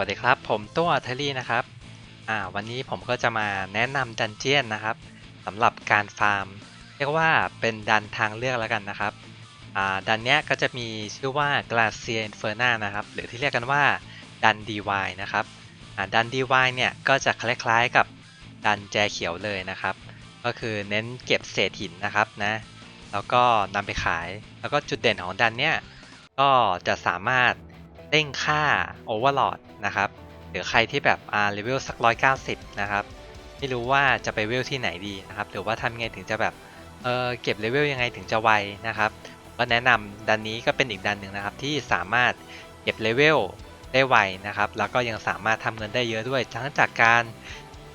วัสดีครับ ผมตัวอัทลี่นะครับอ่าวันนี้ผมก็จะมาแนะนำดันเจียนนะครับสำหรับการฟาร์ม เรียกว่าเป็นดันทางเลือกแล้วกันนะครับอ่าดันเนี้ยก็จะมีชื่อว่า Glacier Inferna นะครับ หรือที่เรียกกันว่าดัน DY นะครับอ่าดัน DY เนี่ยก็จะคล้ายๆกับดันแจเขียวเลยนะครับ ก็คือเน้นเก็บเศษหินนะครับนะแล้วก็นำไปขาย แล้วก็จุดเด่นของดันเนี่ยก็จะสามารถ เร่งค่าโอเวอร์ลดนะครับหรือใครที่แบบอ่าเลเวลสัก 190 นะครับ ไม่รู้ว่าจะไปเวลที่ไหนดีนะครับ หรือว่าทำยังไงถึงจะแบบเออเก็บเลเวลยังไงถึงจะไวนะครับก็แนะนำดันนี้ก็เป็นอีกดันหนึ่งนะครับ ที่สามารถเก็บเลเวลได้ไวนะครับ แล้วก็ยังสามารถทำเงินได้เยอะด้วย ทั้งจากการ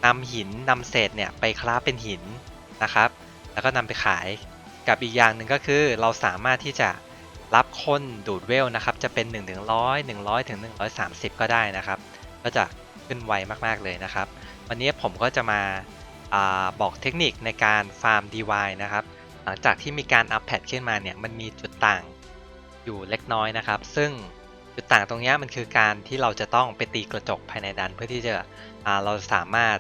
นำหินนำเศษเนี่ยไปคราเป็นหินนะครับ แล้วก็นำไปขายกับอีกอย่างหนึ่งก็คือเราสามารถที่จะ รับคนดูดเวลนะครับ จะเป็น1ถึง100 100 ถึง 130 ก็ได้นะครับ ก็จะขึ้นไวมากๆเลยนะครับ วันนี้ผมก็จะมาอาบอกเทคนิคในการฟาร์ม DY นะครับ หลังจากที่มีการอัปแพทขึ้นมาเนี่ยมันมีจุดต่างอยู่เล็กน้อยนะครับ ซึ่งจุดต่างตรงนี้มันคือการที่เราจะต้องไปตีกระจกภายในดันเพื่อที่จะเราสามารถ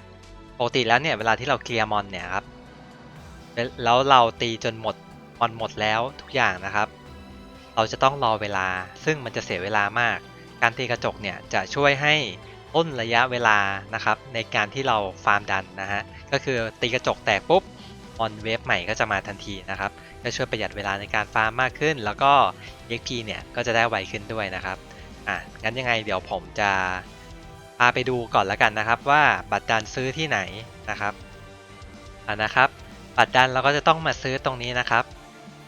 ปกติแล้วเนี่ยเวลาที่เราเคลียร์มอนเนี่ยครับแล้วเราตีจนหมดมอนหมดแล้วทุกอย่างนะครับ เราจะต้องรอเวลา ซึ่งมันจะเสียเวลามาก การตีกระจกเนี่ยจะช่วยให้ต้นระยะเวลานะครับในการที่เราฟาร์มดันนะฮะก็คือตีกระจกแตกปุ๊บมอนเวฟใหม่ก็จะมาทันทีนะครับก็ช่วยประหยัดเวลาในการฟาร์มมากขึ้น แล้วก็ XP เนี่ยก็จะได้ไวขึ้นด้วยนะครับอะงั้นยังไงเดี๋ยวผมจะพาไปดูก่อนแล้วกันนะครับ ว่าบัตรดันซื้อที่ไหนนะครับอะนะครับ บัตรดันเราก็จะต้องมาซื้อตรงนี้นะครับ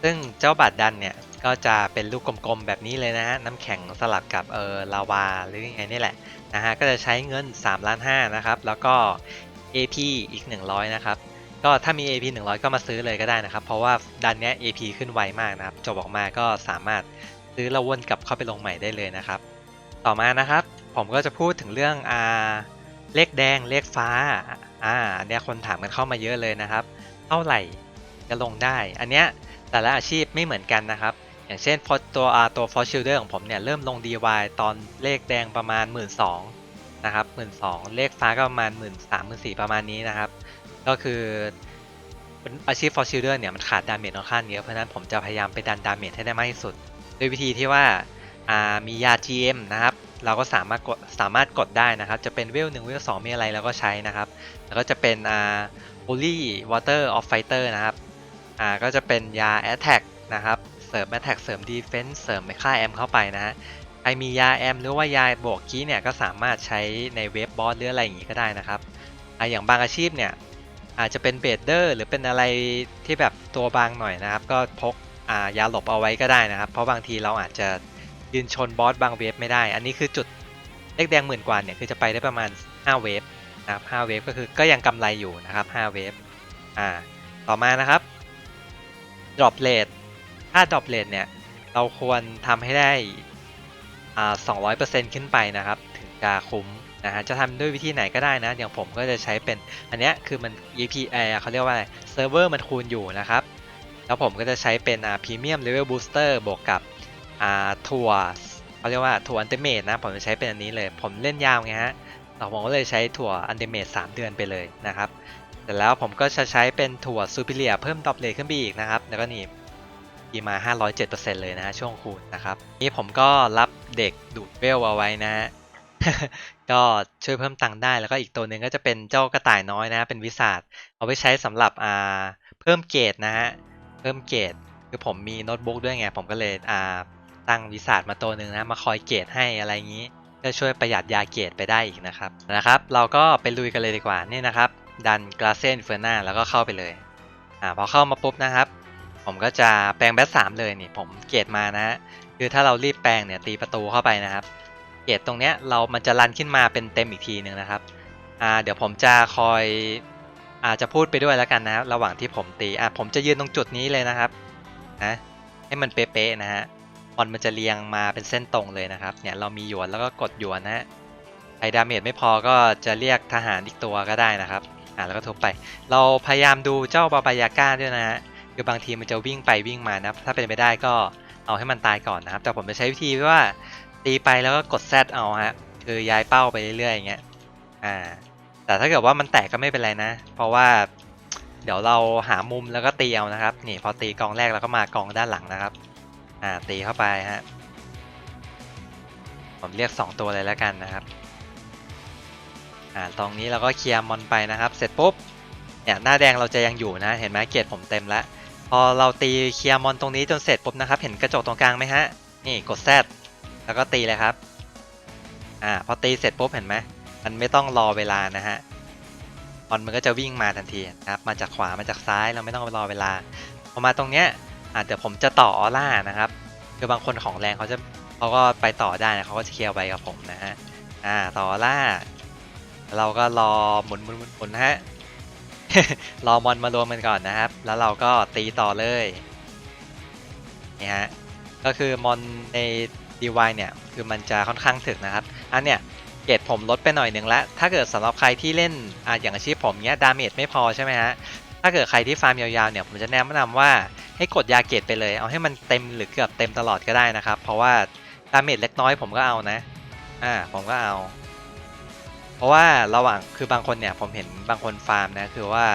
ซึ่งเจ้าบัตรดันเนี่ย ก็จะเป็นลูกกลมๆแบบนี้เลยนะฮะน้ำแข็งสลับกับเออลาวาหรือยังไงนี่แหละนะฮะก็จะใช้เงิน3ล้าน5นะครับแล้วก็ AP อีก 100 นะครับ ก็ถ้ามี AP 100 ก็มาซื้อเลยก็ได้นะครับ เพราะว่าดันเนี้ย AP ขึ้นไวมากนะครับจบออกมาก็สามารถซื้อแล้ววนกลับเข้าไปลงใหม่ได้เลยนะครับ ต่อมานะครับ ผมก็จะพูดถึงเรื่องอ่าเลขแดงเลขฟ้าอ่าอันเนี้ยคนถามกันเข้ามาเยอะเลยนะครับ เท่าไหร่จะลงได้ อันเนี้ยแต่ละอาชีพไม่เหมือนกันนะครับ อย่างเช่นพอตัวอาตัว For Shielder ของผมเนี่ยเริ่มลง DY ตอนเลขแดงประมาณ 1 2ื่นนะครับหมื่นสเลขฟ้าก็ประมาณ 1 3ื่นสามหมื่นสี่ประมาณนี้นะครับ ก็คืออาชีพ For Shielder เนี่ยมันขาดดาเมจค่อนข้างเยอะเพราะนั้นผมจะพยายามไปดันดาเมจให้ได้มากที่สุด ด้วยวิธีที่ว่าามียา GM นะครับเราก็สามารถกดสามารถกดได้นะครับ จะเป็นเวล1เวล2มีอะไรเราก็ใช้นะครับ แล้วก็จะเป็นอ่า Holy Water of Fighter นะครับอ่าก็จะเป็นยา Attack นะครับ เสริม Attack เสริม Defense เสริมค่าแอมเข้าไปนะฮะใครมียาแอมหรือว่ายาบวกกี้เนี่ยก็สามารถใช้ในเวฟบอสหรืออะไรอย่างนี้ก็ได้นะครับออย่างบางอาชีพเนี่ยอาจจะเป็นเบดเดอร์หรือเป็นอะไรที่แบบตัวบางหน่อยนะครับ ก็พกายาหลบเอาไว้ก็ได้นะครับ เพราะบางทีเราอาจจะยืนชนบอสบางเวฟไม่ได้ อันนี้คือจุดเลขแดงหมื่นกว่าเนี่ยคือจะไปได้ประมาณ 5 เวฟนะครับ5เวฟก็คือก็ยังกำไรอยู่นะครับ 5 เวฟอ่าต่อมานะครับ drop rate ถ้า drop rate เนี่ย เราควรทำให้ได้อ่า200%ขึ้นไปนะครับ ถึงจะคุ้มนะฮะ จะทำด้วยวิธีไหนก็ได้นะ อย่างผมก็จะใช้เป็น อันเนี้ยคือมัน EPA เขาเรียกว่าอะไรเซิร์ฟเวอร์มันคูณอยู่นะครับ แล้วผมก็จะใช้เป็นอ่า Premium Level Booster บวกกับอ่าทัวร์เขาเรียกว่าทัวร์อันเตเมทนะ ผมจะใช้เป็นอันนี้เลย ผมเล่นยาวไงฮะผมก็เลยใช้ถั่วอันเดเมท3เดือนไปเลยนะครับเสร็จแล้วผมก็จะใช้เป็นถั่วซูเปอร์เลียเพิ่มดรอปเลทขึ้นไปอีกนะครับ แล้วก็นี่ ดีมา 507%เลยนะฮะช่วงคูณนะครับนี่ผมก็รับเด็กดูดเวลเอาไว้นะฮะก็ช่วยเพิ่มตังค์ได้แล้วก็อีกตัวหนึ่งก็จะเป็นเจ้ากระต่ายน้อยนะเป็นวิสาดเอาไว้ใช้สำหรับอ่าเพิ่มเกรดนะฮะเพิ่มเกรดคือผมมีโน้ตบุ๊กด้วยไงผมก็เลยอ่าตั้งวิสาดมาตัวหนึ่งนะมาคอยเกรดให้อะไรอย่างนี้ก็ช่วยประหยัดยาเกรดไปได้อีกนะครับนะครับ เราก็ไปลุยกันเลยดีกว่านี่นะครับดันกราเซนเฟอร์นาแล้วก็เข้าไปเลยอ่าพอเข้ามาปุ๊บนะครับ ผมก็จะแปลงแบทสามเลยนี่ผมเกรดมานะฮะคือถ้าเรารีบแปลงเนี่ยตีประตูเข้าไปนะครับ เกรดตรงเนี้ยเรามันจะรันขึ้นมาเป็นเต็มอีกทีหนึ่งนะครับอ่าเดี๋ยวผมจะคอยอาจจะพูดไปด้วยแล้วกันนะครับระหว่างที่ผมตีอ่าผมจะยืนตรงจุดนี้เลยนะครับนะให้มันเป๊ะๆนะฮะบอลมันจะเรียงมาเป็นเส้นตรงเลยนะครับ เนี่ยเรามีหยวนแล้วก็กดหยวนนะฮะไอดาเมจไม่พอก็จะเรียกทหารอีกตัวก็ได้นะครับอ่าแล้วก็ทุบไป เราพยายามดูเจ้าบาบายาก้าด้วยนะฮะ คือบางทีมันจะวิ่งไปวิ่งมานะถ้าเป็นไปได้ก็เอาให้มันตายก่อนนะครับ แต่ผมจะใช้วิธีว่าตีไปแล้วก็กดแซดเอาฮะคือย้ายเป้าไปเรื่อยๆอย่างเงี้ยอ่าแต่ถ้าเกิดว่ามันแตกก็ไม่เป็นไรนะ เพราะว่าเดี๋ยวเราหามุมแล้วก็ตีเอานะครับนี่พอตีกองแรกแล้วก็มากองด้านหลังนะครับอ่าตีเข้าไปฮะผมเรียก 2 ตัวเลยแล้วกันนะครับอ่าตรงนี้เราก็เคลียร์มอนไปนะครับ เสร็จปุ๊บเนี่ยหน้าแดงเราจะยังอยู่นะ เห็นไหมเกียรติผมเต็มแล้ว พอเราตีเคลียร์มอนตรงนี้จนเสร็จปุ๊บนะครับ เห็นกระจกตรงกลางไหมฮะ นี่กด Z แล้วก็ตีเลยครับ อ่า พอตีเสร็จปุ๊บเห็นไหมมันไม่ต้องรอเวลานะฮะมอนมันก็จะวิ่งมาทันทีนะครับ มาจากขวามาจากซ้ายเราไม่ต้องรอเวลา พอมาตรงเนี้ยอ่าเดี๋ยวผมจะต่อออร่านะครับ คือบางคนของแรงเขาจะเขาก็ไปต่อได้นะเขาก็จะเคลียร์ไว้กับผมนะฮะ อ่า ต่อออร่า เราก็รอหมุนหมุนหมุนหมุนฮะ รอมอนมารวมกันก่อนนะครับ แล้วเราก็ตีต่อเลยนี่ฮะก็คือมอนใน DY เนี่ยคือมันจะค่อนข้างถึกนะครับ อันเนี้ยเกรดผมลดไปหน่อยหนึ่งแล้ว ถ้าเกิดสำหรับใครที่เล่นอาอย่างอาชีพผมเนี้ยดาเมจไม่พอใช่ไหมฮะถ้าเกิดใครที่ฟาร์มยาวๆเนี่ยผมจะแนะนำว่าให้กดยาเกรดไปเลย เอาให้มันเต็มหรือเกือบเต็มตลอดก็ได้นะครับ เพราะว่าดาเมจเล็กน้อยผมก็เอานะ อ่าผมก็เอา เพราะว่าระหว่างคือบางคนเนี่ยผมเห็นบางคนฟาร์มนะคือว่า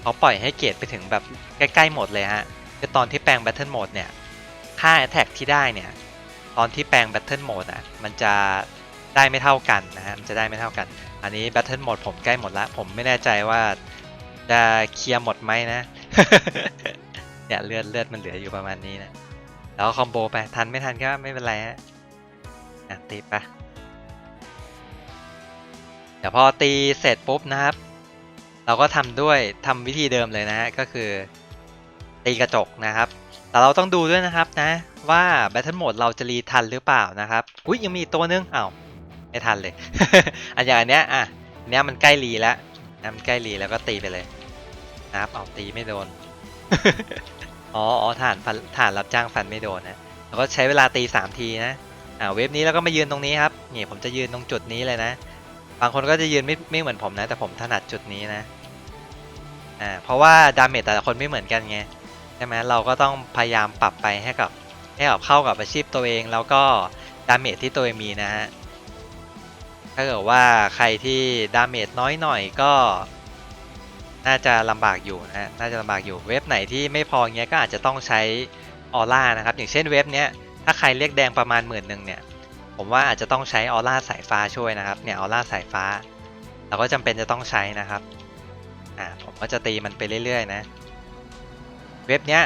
เขาปล่อยให้เกรดไปถึงแบบใกล้ๆหมดเลยฮะคือตอนที่แปลง Battle Mode เนี่ยค่า Attack ที่ได้เนี่ยตอนที่แปลง Battle Mode อะมันจะได้ไม่เท่ากันนะฮะมันจะได้ไม่เท่ากัน อันนี้ Battle Mode ผมใกล้หมดละผมไม่แน่ใจว่าจะเคลียร์หมดไหมนะเนี่ยเลือดเลือดมันเหลืออยู่ประมาณนี้นะแล้วคอมโบไปทันไม่ทันก็ไม่เป็นไรฮะอะตีไป เดี๋ยวพอตีเสร็จปุ๊บนะครับ เราก็ทำด้วยทำวิธีเดิมเลยนะฮะก็คือ ตีกระจกนะครับ แต่เราต้องดูด้วยนะครับนะว่า Battle Mode เราจะรีทันหรือเปล่านะครับอุ้ยยังมีตัวนึงอ้าวไม่ทันเลยอันอย่างอันเนี้ยอะเนี้ยมันใกล้รีแล้วนะมันใกล้รีแล้วก็ตีไปเลยนะครับเอาตีไม่โดนอ๋ออ๋อฐานฐานรับจ้างฟันไม่โดนนะแล้วก็ใช้เวลาตีสามทีนะอ่าเว็บนี้แล้วก็มายืนตรงนี้ครับนี่ผมจะยืนตรงจุดนี้เลยนะ บางคนก็จะยืนไม่ไม่เหมือนผมนะ แต่ผมถนัดจุดนี้นะอ่าเพราะว่าดาเมจแต่ละคนไม่เหมือนกันไงใช่ไหมเราก็ต้องพยายามปรับไปให้กับให้กับเข้ากับอาชีพตัวเอง แล้วก็ดาเมจที่ตัวเองมีนะฮะถ้าเกิดว่าใครที่ดาเมจน้อยหน่อยก็ น่าจะลำบากอยู่นะฮะน่าจะลำบากอยู่เว็บไหนที่ไม่พอเงี้ยก็อาจจะต้องใช้ออร่านะครับ อย่างเช่นเว็บเนี้ยถ้าใครเรียกแดงประมาณหมื่นหนึ่งเนี่ย ผมว่าอาจจะต้องใช้ออร่าสายฟ้าช่วยนะครับเนี่ยออร่าสายฟ้า เราก็จำเป็นจะต้องใช้นะครับอ่าผมก็จะตีมันไปเรื่อยๆ นะ เว็บเนี้ย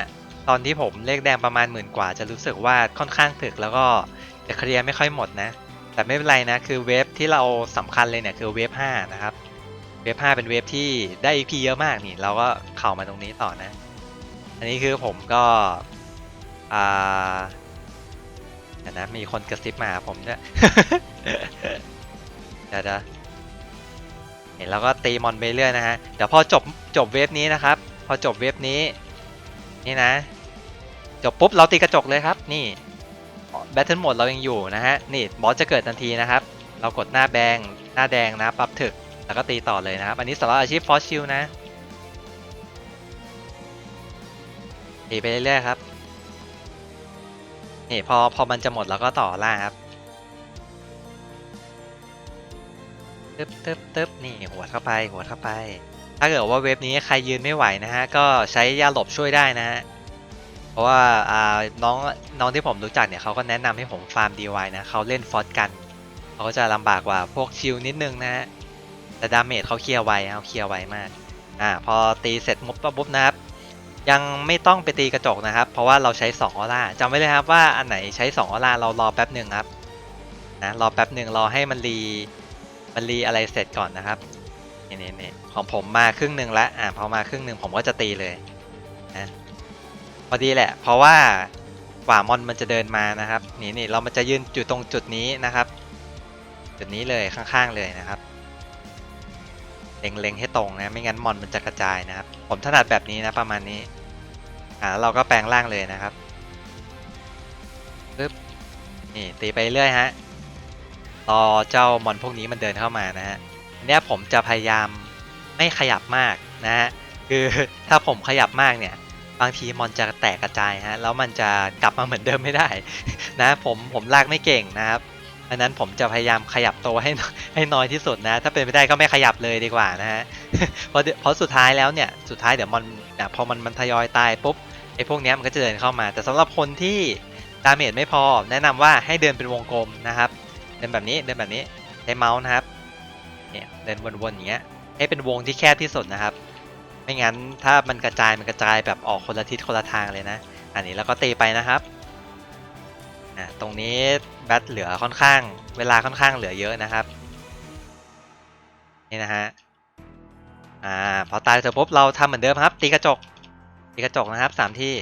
ตอนที่ผมเลขแดงประมาณหมื่นกว่าจะรู้สึกว่าค่อนข้างถึกแล้วก็จะเคลียร์ไม่ค่อยหมดนะ แต่ไม่เป็นไรนะคือเว็บที่เราสำคัญเลยเนี่ยคือเว็บ5นะครับเว็บ5เป็นเว็บที่ได้ EP เยอะมากนี่เราก็เข้ามาตรงนี้ต่อนะ อันนี้คือผมก็อ่า เดี๋ยวนะมีคนกระซิบมาผมเนี่ยเดี๋ยวนะเห็นแล้วก็ตีมอนไปเรื่อยนะฮะ เดี๋ยวพอจบจบเวฟนี้นะครับ พอจบเวฟนี้ นี่นะ จบปุ๊บเราตีกระจกเลยครับ นี่แบทเทิลโหมดเรายังอยู่นะฮะ นี่บอสจะเกิดทันทีนะครับ เรากดหน้าแดงหน้าแดงนะปรับถึก แล้วก็ตีต่อเลยนะครับ อันนี้สำหรับอาชีพฟอสชิลนะตีไปเรื่อยๆครับ นี่พอพอมันจะหมดแล้วก็ต่อล่าครับตึ๊บตึ๊บตึ๊บนี่หัวเข้าไปหัวเข้าไป ถ้าเกิดว่าเว็บนี้ใครยืนไม่ไหวนะฮะ ก็ใช้ยาหลบช่วยได้นะฮะ เพราะว่าอ่าน้องน้องที่ผมรู้จักเนี่ยเขาก็แนะนำให้ผมฟาร์ม DY นะเขาเล่นฟอสกันเขาก็จะลำบากกว่าพวกชิลนิดนึงนะฮะแต่ดาเมจเขาเคลียร์ไวเขาเคลียร์ไวมากอ่าพอตีเสร็จมุบปั๊บปุ๊บนะครับ ยังไม่ต้องไปตีกระจกนะครับ เพราะว่าเราใช้ 2 ออร่าจำไว้เลยครับว่าอันไหนใช้ 2 ออร่าเรารอแป๊บหนึ่งครับนะรอแป๊บหนึ่งรอให้มันรีมันรีอะไรเสร็จก่อนนะครับนี่นี่นี่ของผมมาครึ่งหนึ่งแล้วอ่าพอมาครึ่งหนึ่งผมก็จะตีเลยนะพอดีแหละ เพราะว่ากว่ามอนมันจะเดินมานะครับนี่นี่เรามันจะยืนอยู่ตรงจุดนี้นะครับ จุดนี้เลยข้างๆเลยนะครับ เล็งๆให้ตรงนะ ไม่งั้นมอนมันจะกระจายนะครับ ผมถนัดแบบนี้นะประมาณนี้ อ่าเราก็แปลงร่างเลยนะครับปึ๊บนี่ตีไปเรื่อยฮะรอเจ้ามอนพวกนี้มันเดินเข้ามานะฮะเนี้ยผมจะพยายามไม่ขยับมากนะฮะคือถ้าผมขยับมากเนี่ย บางทีมอนจะแตกกระจายฮะแล้วมันจะกลับมาเหมือนเดิมไม่ได้ นะผมผมลากไม่เก่งนะครับ อันนั้นผมจะพยายามขยับตัวให้ให้น้อยที่สุดนะ ถ้าเป็นไปได้ก็ไม่ขยับเลยดีกว่านะฮะเพราะเพราะสุดท้ายแล้วเนี่ยสุดท้ายเดี๋ยวมันเนี่ยพอมันมันทยอยตายปุ๊บไอ้พวกเนี้ยมันก็จะเดินเข้ามา แต่สำหรับคนที่ดาเมจไม่พอ แนะนำว่าให้เดินเป็นวงกลมนะครับ เดินแบบนี้เดินแบบนี้ใช้เมาส์นะครับเนี่ยเดินวนๆอย่างเงี้ยให้เป็นวงที่แคบที่สุดนะครับ ไม่งั้นถ้ามันกระจายมันกระจายแบบออกคนละทิศคนละทางเลยนะ อันนี้แล้วก็ตีไปนะครับ อ่าตรงนี้แบตเหลือค่อนข้าง เวลาค่อนข้างเหลือเยอะนะครับ นี่นะฮะ อ่า พอตายเสร็จปุ๊บเราทำเหมือนเดิมครับ ตีกระจก ตีกระจกนะครับสามที่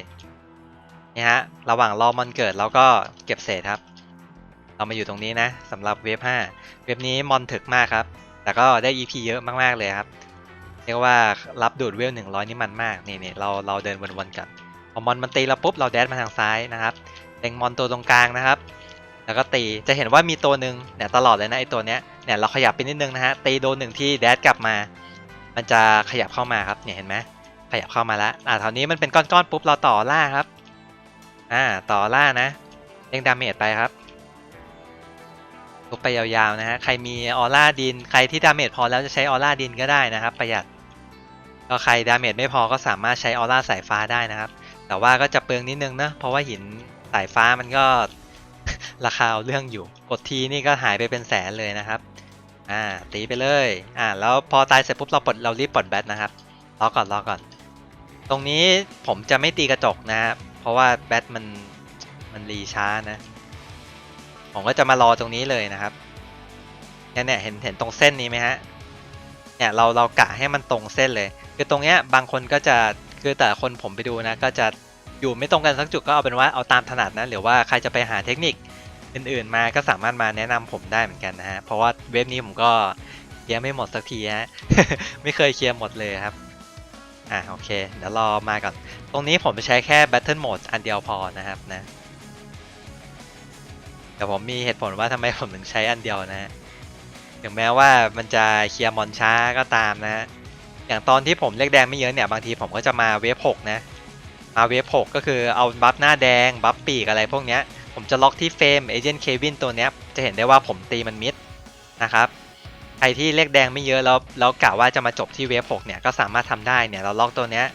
นี่ฮะ ระหว่างรอมอนเกิดเราก็เก็บเศษครับ เรามาอยู่ตรงนี้นะสำหรับเวฟ5เวฟนี้มอนถึกมากครับ แต่ก็ได้ EP เยอะมากๆเลยครับ เรียกว่ารับดูดเวล100นี่มันมาก นี่นี่เราเราเดินวนๆกันพอมอนมันตีเราปุ๊บเราแดดมาทางซ้ายนะครับ เล็งมอนตัวตรงกลางนะครับ แล้วก็ตีจะเห็นว่ามีตัวหนึ่งเนี่ยตลอดเลยนะไอตัวเนี้ยเนี่ยเราขยับไปนิดนึงนะฮะตีโดนหนึ่งที่แดดกลับมา มันจะขยับเข้ามาครับเนี่ยเห็นไหมขยับเข้ามาแล้วอ่าคราวนี้มันเป็นก้อนๆปุ๊บเราต่อล่าครับอ่าต่อล่านะเร่งดาเมจไปครับทุบไปยาวๆนะฮะ ใครมีออร่าดิน ใครที่ดาเมจพอแล้วจะใช้ออร่าดินก็ได้นะครับ ประหยัด ก็ใครดาเมจไม่พอก็สามารถใช้ออร่าสายฟ้าได้นะครับ แต่ว่าก็จะเปลืองนิดนึงนะ เพราะว่าหิน สายฟ้ามันก็ราคาเอาเรื่องอยู่ กดทีนี่ก็หายไปเป็นแสนเลยนะครับ อ่า ตีไปเลย อ่า แล้วพอตายเสร็จปุ๊บเราปลดเรารีบปลดแบตนะครับ รอก่อนรอก่อน ตรงนี้ผมจะไม่ตีกระจกนะครับ เพราะว่าแบตมันมันรีช้านะ ผมก็จะมารอตรงนี้เลยนะครับ เนี่ยเนี่ยเห็นเห็นตรงเส้นนี้ไหมฮะ เนี่ยเราเรากะให้มันตรงเส้นเลย คือตรงเนี้ยบางคนก็จะคือแต่คนผมไปดูนะ ก็จะ อยู่ไม่ตรงกันสักจุดก็เอาเป็นว่าเอาตามถนัดนะหรือว่าใครจะไปหาเทคนิคอื่นๆมาก็สามารถมาแนะนำผมได้เหมือนกันนะฮะเพราะว่าเว็บนี้ผมก็เคลียร์ไม่หมดสักทีฮะไม่เคยเคลียร์หมดเลยครับอะโอเคเดี๋ยวรอมาก่อนตรงนี้ผมจะใช้แค่ Battle Mode อันเดียวพอนะครับนะแต่ผมมีเหตุผลว่าทำไมผมถึงใช้อันเดียวนะฮะถึงแม้ว่ามันจะเคลียร์มอนช้าก็ตามนะฮะอย่างตอนที่ผมเรียกแดงไม่เยอะเนี่ยบางทีผมก็จะมาเวฟ6นะ มาเวฟ6ก็คือเอาบัฟหน้าแดง บัฟปีกอะไรพวกเนี้ย ผมจะล็อกที่เฟรมเอเจนต์เควินตัวเนี้ย จะเห็นได้ว่าผมตีมันมิดนะครับ ใครที่เรียกแดงไม่เยอะแล้วแล้วกะว่าจะมาจบที่เวฟ6เนี่ยก็สามารถทำได้เนี่ยเราล็อกตัวเนี้ย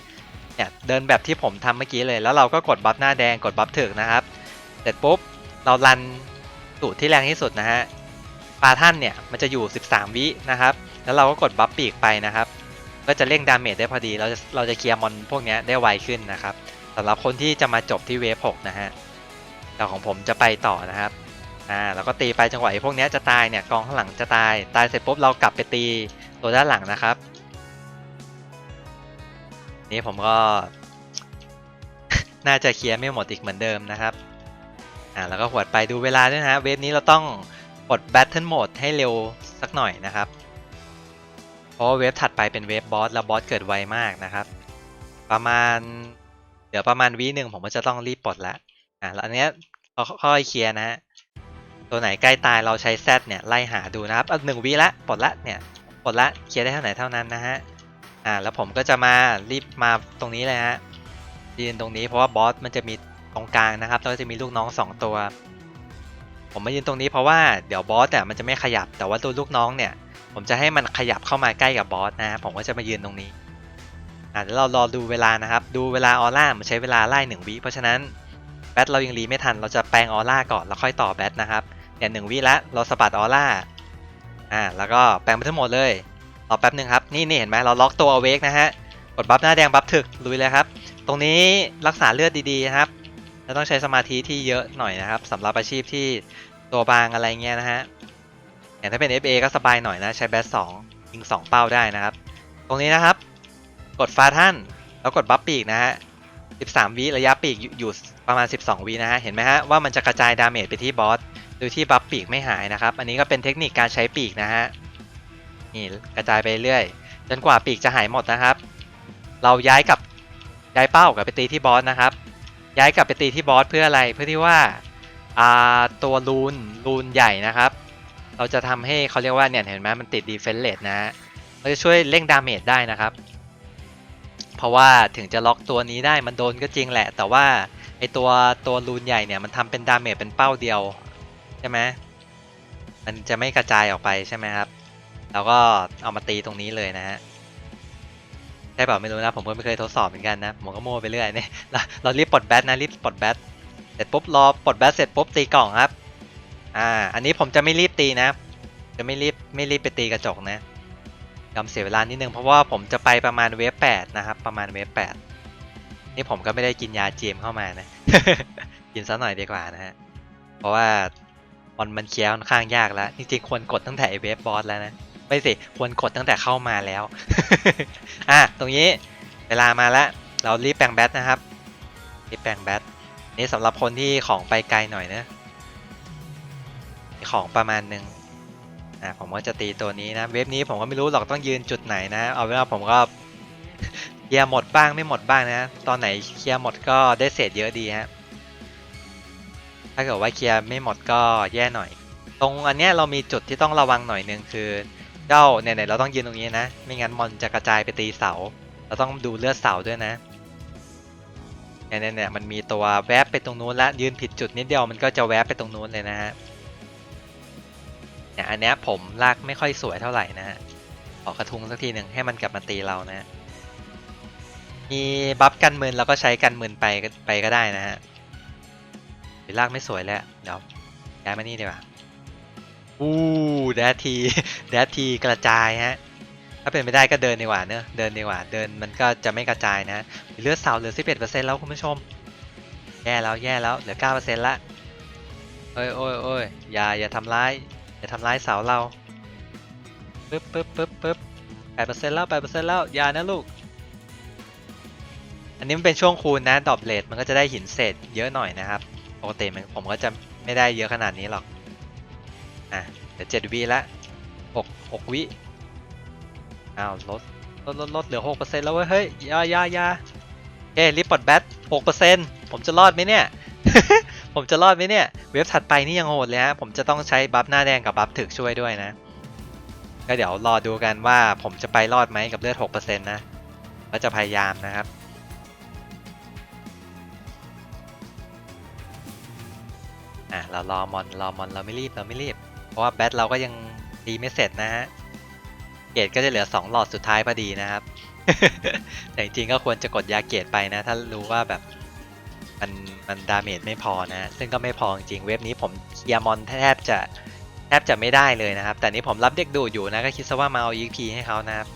เนี่ยเดินแบบที่ผมทำเมื่อกี้เลย แล้วเราก็กดบัฟหน้าแดงกดบัฟถึกนะครับ เสร็จปุ๊บเรารันสูตรที่แรงที่สุดนะฮะปลาท่านเนี่ยมันจะอยู่ 13 วินะครับ แล้วเราก็กดบัฟปีกไปนะครับ ก็จะเร่งดาเมจได้พอดี เราจะเราจะเคลียร์มอนพวกนี้ได้ไวขึ้นนะครับสำหรับคนที่จะมาจบที่เวฟ6นะฮะแต่ของผมจะไปต่อนะครับอ่าแล้วก็ตีไปจังหวะไอ้พวกนี้จะตายเนี่ยกองข้างหลังจะตาย ตายเสร็จปุ๊บเรากลับไปตีตัวด้านหลังนะครับ นี่ผมก็ น่าจะเคลียร์ไม่หมดอีกเหมือนเดิมนะครับอ่าแล้วก็หวดไปดูเวลาด้วยนะฮะเวฟนี้เราต้องกด Battle Mode ให้เร็วสักหน่อยนะครับ เพราะเวฟถัดไปเป็นเวฟบอสแล้วบอสเกิดไวมากนะครับ ประมาณ เดี๋ยวประมาณวีหนึ่งผมก็จะต้องรีบปลดละอะแล้วอันเนี้ยเราค่อยๆเคลียร์นะฮะตัวไหนใกล้ตายเราใช้แซดเนี่ยไล่หาดูนะครับหนึ่งวีละปลดละเนี่ยปลดละเคลียร์ได้เท่าไหร่เท่านั้นนะฮะอ่าแล้วผมก็จะมารีบมาตรงนี้เลยฮะยืนตรงนี้เพราะว่าบอสมันจะมีตรงกลางนะครับแล้วก็จะมีลูกน้องสองตัว ผมมายืนตรงนี้เพราะว่าเดี๋ยวบอสเนี่ยมันจะไม่ขยับแต่ว่าตัวลูกน้องเนี่ย ผมจะให้มันขยับเข้ามาใกล้กับบอสนะผมก็จะมายืนตรงนี้อะเดี๋ยวเรารอดูเวลานะครับ ดูเวลาออร่ามันใช้เวลาไล่หนึ่งวิเพราะฉะนั้นแบทเรายังรีไม่ทัน เราจะแปลงออร่าก่อนแล้วค่อยต่อแบทนะครับเนี่ยหนึ่งวิละเราสะบัดออร่าอ่าแล้วก็แปลงไปทั้งหมดเลยรอแป๊บหนึ่งครับนี่นี่เห็นไหมเราล็อกตัวเอาเวกนะฮะกดบัฟหน้าแดงบัฟถึกลุยเลยครับ ตรงนี้รักษาเลือดดีๆนะครับแล้วต้องใช้สมาธิที่เยอะหน่อยนะครับสำหรับอาชีพที่ตัวบางอะไรเงี้ยนะฮะ อย่างถ้าเป็น FA ก็สบายหน่อยนะ ใช้แบทสองยิงสองเป้าได้นะครับ ตรงนี้นะครับ กดฟ้าท่าน แล้วกดบัฟปีกนะฮะ 13 วิระยะปีกอยู่ประมาณ 12 วินะฮะ เห็นไหมฮะว่ามันจะกระจายดาเมจไปที่บอสโดยที่บัฟปีกไม่หายนะครับ อันนี้ก็เป็นเทคนิคการใช้ปีกนะฮะ นี่กระจายไปเรื่อย จนกว่าปีกจะหายหมดนะครับ เราย้ายกลับย้ายเป้ากลับไปตีที่บอสนะครับ ย้ายกลับไปตีที่บอสเพื่ออะไร เพื่อที่ว่าอ่าตัวรูนรูนใหญ่นะครับ เราจะทำให้เขาเรียกว่าเนี่ยเห็นไหมมันติดดีเฟนเลตนะฮะเราจะช่วยเร่งดาเมจได้นะครับ เพราะว่าถึงจะล็อกตัวนี้ได้มันโดนก็จริงแหละ แต่ว่าไอตัวตัวรูนใหญ่เนี่ยมันทำเป็นดาเมจเป็นเป้าเดียวใช่ไหมมันจะไม่กระจายออกไปใช่ไหมครับเราก็เอามาตีตรงนี้เลยนะฮะใช่เปล่าไม่รู้นะ ผมก็ไม่เคยทดสอบเหมือนกันนะผมก็โม้ไปเรื่อยเนี่ยเราเรารีบปลดแบตนะรีบปลดแบตเสร็จปุ๊บรอปลดแบตเสร็จปุ๊บตีกล่องครับ อ่า อันนี้ผมจะไม่รีบตีนะ จะไม่รีบไม่รีบไปตีกระจกนะยอมเสียเวลานิดนึงเพราะว่าผมจะไปประมาณเวฟแปดนะครับ ประมาณเวฟแปดนี่ผมก็ไม่ได้กินยาเจมเข้ามานะ กินซะหน่อยดีกว่านะฮะ เพราะว่ามันมันเคลียร์ค่อนข้างยากแล้ว จริงๆควรกดตั้งแต่เวฟบอสแล้วนะ ไม่สิ ควรกดตั้งแต่เข้ามาแล้ว อะ ตรงนี้เวลามาแล้ว เรารีบแปลงแบตนะครับ รีบแปลงแบตนี่สำหรับคนที่ของไปไกลหน่อยนะ ของประมาณหนึ่งอะผมก็จะตีตัวนี้นะ เว็บนี้ผมก็ไม่รู้หรอกต้องยืนจุดไหนนะ เอาเป็นว่าผมก็เคลียร์หมดบ้างไม่หมดบ้างนะ ตอนไหนเคลียร์หมดก็ได้เศษเยอะดีฮะ ถ้าเกิดว่าเคลียร์ไม่หมดก็แย่หน่อย ตรงอันเนี้ยเรามีจุดที่ต้องระวังหน่อยหนึ่งคือเจ้าเนี่ยเนี่ยเราต้องยืนตรงนี้นะ ไม่งั้นมอนจะกระจายไปตีเสา เราต้องดูเลือดเสาด้วยนะเนี่ยเนี่ยมันมีตัวแวบไปตรงนู้นละยืนผิดจุดนิดเดียวมันก็จะแวบไปตรงนู้นเลยนะฮะ เนี่ยอันนี้ผมลากไม่ค่อยสวยเท่าไหร่นะฮะขอกระทุงสักทีหนึ่งให้มันกลับมาตีเรานะมีบัฟกันมืนเราก็ใช้กันมืนไปไปก็ได้นะฮะหรือลากไม่สวยแล้วเดี๋ยวย้ายมานี่ดีกว่าอู้แดดทีแดดทีกระจายฮะถ้าเป็นไม่ได้ก็เดินดีกว่าเนอะเดินดีกว่า เดินมันก็จะไม่กระจายนะเลือดสาวเหลือ 11%แล้วคุณผู้ชม แย่แล้วแย่แล้วเหลือ 9%ละโอ้ยโอ้ยโอ้ยอย่าอย่าทำร้าย อย่าทำร้ายเสาเราปึ๊บปึ๊บปึ๊บปึ๊บ8%แล้ว8%แล้วอย่านะลูก อันนี้มันเป็นช่วงคูณนะดอบเลทมันก็จะได้หินเศษเยอะหน่อยนะครับ ปกติมันผมก็จะไม่ได้เยอะขนาดนี้หรอก อะเดี๋ยวเจ็ดวิละหกหกวิ อ้าวลดลดลดลดเหลือหกเปอร์เซ็นต์แล้วเว้ย เฮ้ยยายายาเอ้รีบปลดแบตหกเปอร์เซ็นต์ผมจะรอดไหมเนี่ย ผมจะรอดไหมเนี่ย เว็บถัดไปนี่ยังโหดเลยฮะ ผมจะต้องใช้บัฟหน้าแดงกับบัฟถึกช่วยด้วยนะ ก็เดี๋ยวรอดูกันว่าผมจะไปรอดไหมกับเลือดหกเปอร์เซ็นต์นะ ก็จะพยายามนะครับอะเรารอมอนรอมอนเราไม่รีบเราไม่รีบ เพราะว่าแบตเราก็ยังตีไม่เสร็จนะฮะ เกรดก็จะเหลือ 2 หลอดสุดท้ายพอดีนะครับ แต่จริงๆก็ควรจะกดยาเกรดไปนะ ถ้ารู้ว่าแบบ มันมันดาเมจไม่พอนะ ซึ่งก็ไม่พอจริงเว็บนี้ผมเคลียร์มอนแทบจะแทบจะไม่ได้เลยนะครับ แต่นี้ผมรับเด็กดูอยู่นะก็คิดซะว่ามาเอา EP ให้เขานะครับ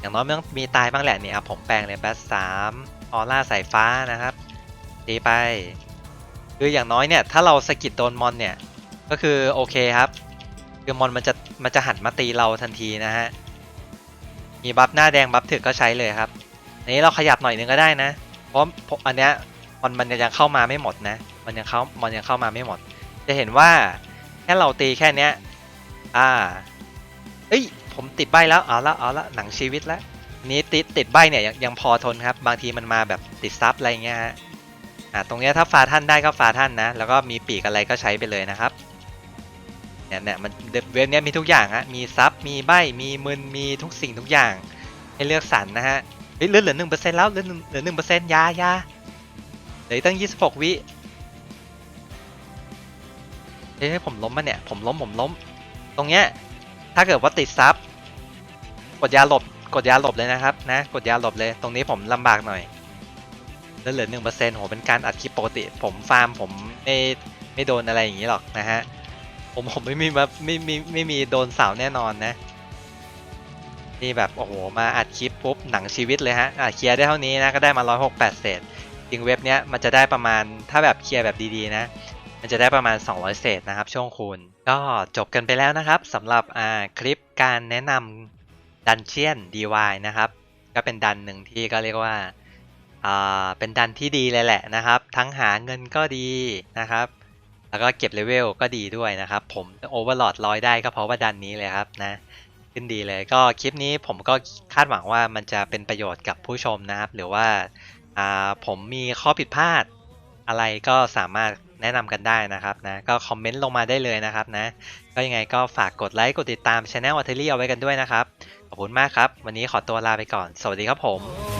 อย่างน้อยมันต้องมีตายบ้างแหละเนี่ยผมแปลงเลยแบทสามออร่าสายฟ้านะครับตีไป คืออย่างน้อยเนี่ยถ้าเราสกิดโดนมอนเนี่ยก็คือโอเคครับ คือมอนมันจะมันจะหันมาตีเราทันทีนะฮะมีบัฟหน้าแดงบัฟถึกก็ใช้เลยครับนี้เราขยับหน่อยนึงก็ได้นะ เพราะอันเนี้ย มอนมันยังเข้ามาไม่หมดนะ มันยังเข้ามอนยังเข้ามาไม่หมด จะเห็นว่าแค่เราตีแค่เนี้ย อ่า เอ้ย ผมติดใบแล้ว เอาละเอาละหนังชีวิตแล้วนี้ติดติดใบเนี่ยยังยังพอทนครับ บางทีมันมาแบบติดซับอะไรเงี้ยฮะ อ่า ตรงเนี้ยถ้าฟาท่านได้ก็ฟาท่านนะ แล้วก็มีปีกอะไรก็ใช้ไปเลยนะครับ เนี่ยเนี่ยมันเว็บเนี้ยมีทุกอย่างฮะ มีซับ มีใบ มีมึน มีทุกสิ่งทุกอย่าง ให้เลือกสรรนะฮะเฮ้ยเหลือเหลือหนึ่งเปอร์เซ็นต์แล้วเหลือหนึ่งเหลือหนึ่งเปอร์เซ็นต์ยายา ลือตั้งยี่สิบหกวิเฮ้ยผมล้มมาเนี่ย ผมล้ม ผมล้ม ตรงเนี้ย ถ้าเกิดว่าติดซับ กดยาหลบ กดยาหลบเลยนะครับ นะ กดยาหลบเลย ตรงนี้ผมลำบากหน่อยแล้วเหลือหนึ่งเปอร์เซ็นต์โห เป็นการอัดคลิปปกติ ผมฟาร์มผมไม่ไม่โดนอะไรอย่างนี้หรอกนะฮะ ผมผมไม่มีแบบไม่มีไม่มีโดนเสาวแน่นอนนะ นี่แบบโอ้โห มาอัดคลิปปุ๊บหนังชีวิตเลยฮะอะเคลียร์ได้เท่านี้นะ ก็ได้มาร้อยหกแปดเศษจ ริงเว็บเนี้ยมันจะได้ประมาณถ้าแบบเคลียร์แบบดีๆนะ มันจะได้ประมาณ 200 เศษนะครับ ช่วงคูณ ก็จบกันไปแล้วนะครับสำหรับคลิปการแนะนำดันเจียน DY นะครับ ก็เป็นดันหนึ่งที่ก็เรียกว่าเป็นดันที่ดีเลยแหละนะครับ ทั้งหาเงินก็ดีนะครับ แล้วก็เก็บเลเวลก็ดีด้วยนะครับ ผมโอเวอร์หลอดร้อยได้ก็เพราะว่าดันนี้เลยครับนะขึ้นดีเลยก็คลิปนี้ผมก็คาดหวังว่ามันจะเป็นประโยชน์กับผู้ชมนะครับ หรือว่า ผมมีข้อผิดพลาดอะไรก็สามารถแนะนำกันได้นะครับนะก็คอมเมนต์ลงมาได้เลยนะครับนะก็ยังไงก็ฝากกดไลค์กดติดตามช anel อัลเทอรี่เอาไว้กันด้วยนะครับ ขอบคุณมากครับ วันนี้ขอตัวลาไปก่อน สวัสดีครับผม Oh,